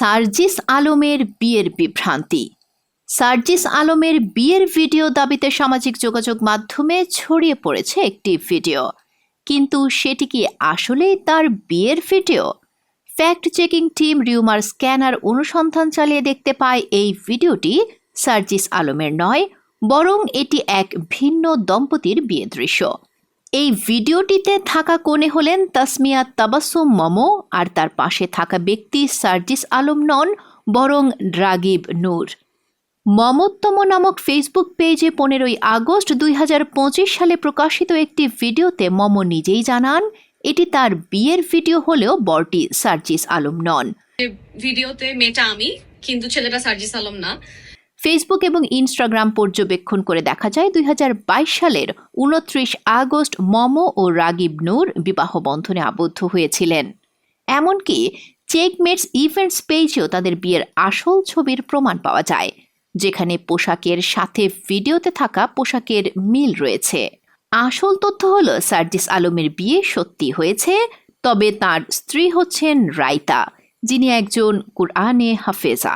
সার্জিস আলমের বিয়ের বিভ্রান্তি। সার্জিস আলমের বিয়ের ভিডিও দাবিতে সামাজিক যোগাযোগ মাধ্যমে ছড়িয়ে পড়েছে একটি ভিডিও। কিন্তু সেটি কি আসলেই তার বিয়ের video? Fact checking team rumour scanner অনুসন্ধান চালিয়ে দেখতে পায় এই ভিডিওটি সার্জিস আলমের নয়, বরং এটি এক ভিন্ন দম্পতির বিয়ে দৃশ্য। এই ভিডিওটিতে থাকা কোণে হলেন তাসমিয়া তাবাসুম মমো আর তার পাশে থাকা ব্যক্তি সার্জিস আলম নন, বরং রাগিব নূর। মমোত্তম নামক ফেসবুক পেজে পনেরোই আগস্ট দুই হাজার পঁচিশ সালে প্রকাশিত একটি ভিডিওতে মম নিজেই জানান, এটি তার বিয়ের ভিডিও হলেও বরটি সার্জিস আলম নন। ভিডিওতে মেয়েটা আমি, কিন্তু ছেলেটা সার্জিস আলম না। ফেসবুক এবং ইনস্টাগ্রাম পর্যবেক্ষণ করে দেখা যায় দুই হাজার বাইশ সালের উনত্রিশ আগস্ট মমো ও রাগিব নূর বিবাহ বন্ধনে আবদ্ধ হয়েছিলেন। এমনকি চেকমেটস ইভেন্টস পেজেও তাদের বিয়ের আসল ছবির প্রমাণ পাওয়া যায়, যেখানে পোশাকের সাথে ভিডিওতে থাকা পোশাকের মিল রয়েছে। আসল তথ্য হল, সার্জিস আলমের বিয়ে সত্যি হয়েছে, তবে তার স্ত্রী হচ্ছেন রাইতা যিনি একজন কুরআনে হাফেজা।